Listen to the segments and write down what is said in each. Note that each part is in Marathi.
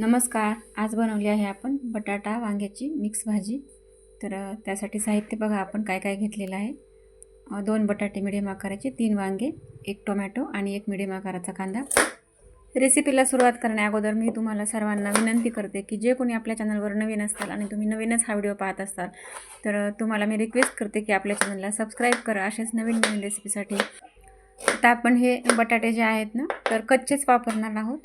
नमस्कार आज बनवली आहे आपण बटाटा वांग्याची मिक्स भाजी. तर त्यासाठी साहित्य बघा आपण काय काय घेतलेलं आहे. दोन बटाटे मिडियम आकाराचे तीन वांगे एक टोमॅटो आणि एक मिडियम आकाराचा कांदा. रेसिपीला सुरुवात करण्या अगोदर मी तुम्हाला सर्वांना विनंती करते की जे कोणी आपल्या चॅनलवर नवीन असताल आणि तुम्ही नवीनच हा व्हिडिओ पाहत असाल तर तुम्हाला मी रिक्वेस्ट करते की आपल्या चॅनलला सबस्क्राईब करा असेच नवीन नवीन रेसिपीसाठी आता आपण हे बटाटे जे आहेत ना तर कच्चेच वापरणार आहोत.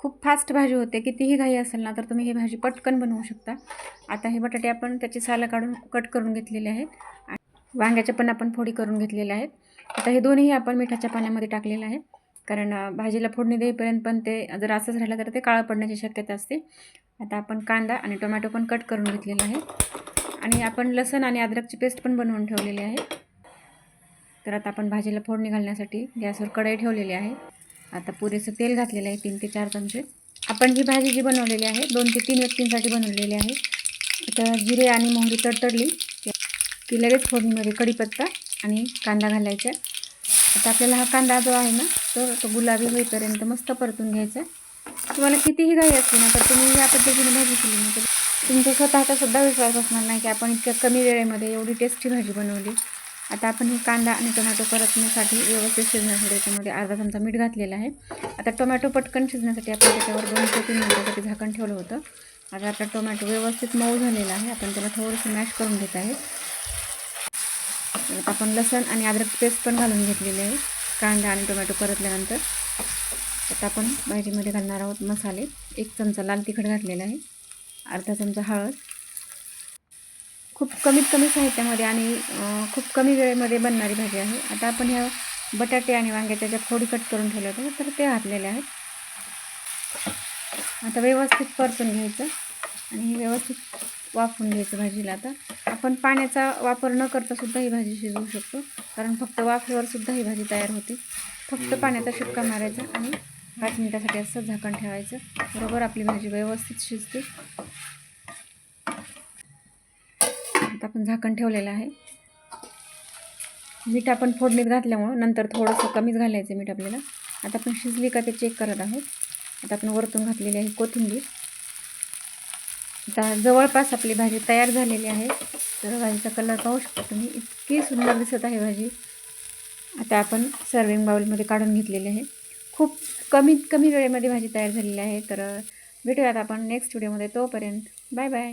खूप फास्ट भाजी होते कितीही घाई असेल ना तर तुम्ही ही भाजी पटकन बनवू शकता. आता हे बटाटे आपण त्याची सालं काढून कट करून घेतलेले आहेत. वांग्याच्या पण आपण फोडी करून घेतलेल्या आहेत. आता हे दोन्ही आपण मिठाच्या पाण्यामध्ये टाकलेलं आहे. कारण भाजीला फोडणी देईपर्यंत पण ते जर असंच राहिलं तर ते काळं पडण्याची शक्यता असते. आता आपण कांदा आणि टोमॅटो पण कट करून घेतलेला आहे आणि आपण लसण आणि अद्रकची पेस्ट पण बनवून ठेवलेली आहे. तर आता आपण भाजीला फोडणी घालण्यासाठी गॅसवर कढई ठेवलेली आहे. आता पुरेसं तेल घातलेलं आहे तीन ते चार चमचे. आपण ही भाजी जी बनवलेली आहे दोन ते तीन व्यक्तींसाठी बनवलेली आहे. आता जिरे आणि मोहरी तडतडली. की लगेच फोडणीमध्ये कढीपत्ता आणि कांदा घालायचा. आता आपल्याला हा कांदा जो आहे ना तो तो गुलाबी होईपर्यंत मस्त परतून घ्यायचा. तुम्हाला कितीही घाई असली ना तर तुम्ही या पद्धतीने भाजी केली ना तर तुमचा स्वतःचा सुद्धा विश्वास असणार नाही की आपण इतक्या कमी वेळेमध्ये एवढी टेस्टी भाजी बनवली. आता आपण हे कांदा आणि टोमॅटो परतण्यासाठी व्यवस्थित शिजण्यासाठी त्याच्यामध्ये अर्धा चमचा मीठ घातलेलं आहे. आता टोमॅटो पटकन शिजण्यासाठी आपण त्याच्यावर दोन ते तीन मिनिटासाठी झाकण ठेवलं होतं. आता आपला टोमॅटो व्यवस्थित मऊ झालेला आहे. आपण त्याला थोडंसं मॅश करून घेत आहे. आता आपण लसण आणि अद्रक पेस्ट पण घालून घेतलेली आहे. कांदा आणि टोमॅटो परतल्यानंतर आता आपण भाजीमध्ये घालणार आहोत मसाले. एक चमचा लाल तिखट घातलेला आहे. अर्धा चमचा हळद. खूप कमीत कमी साहित्यामध्ये आणि खूप कमी वेळेमध्ये बनणारी भाजी आहे. आता आपण ह्या बटाटे आणि वांग्याच्या ज्या फोडी कट करून ठेवल्या होत्या तर ते घातलेले आहेत. आता व्यवस्थित परतून घ्यायचं आणि हे व्यवस्थित वाफवून घ्यायचं भाजीला आता. आपण पाण्याचा वापर न करता सुद्धा ही भाजी शिजवू शकतो कारण फक्त वाफेवर सुद्धा ही भाजी तयार होते. फक्त पाण्याचा शिपका मारायचा आणि पाच मिनिटासाठी असं झाकण ठेवायचं. बरोबर आपली भाजी व्यवस्थित शिजते आता आपण झाकण ठेवलेलं आहे. मीठ आपण फोडणीत घातल्यामुळं नंतर थोडंसं कमीच घालायचं मीठ आपल्याला. आता आपण शिजली का ते चेक करत आहोत. आता आपण वरतून घातलेली आहे कोथिंबीर. आता जवळपास आपली भाजी तयार झालेली आहे. तर भाजीचा कलर पाहू शकता तुम्ही. इतकी सुंदर दिसत आहे भाजी. आता आपण सर्विंग बाउलमध्ये काढून घेतलेली आहे. खूप कमीत कमी वेळेमध्ये भाजी तयार झालेली आहे. तर भेटूयात आपण नेक्स्ट व्हिडिओमध्ये तोपर्यंत बाय बाय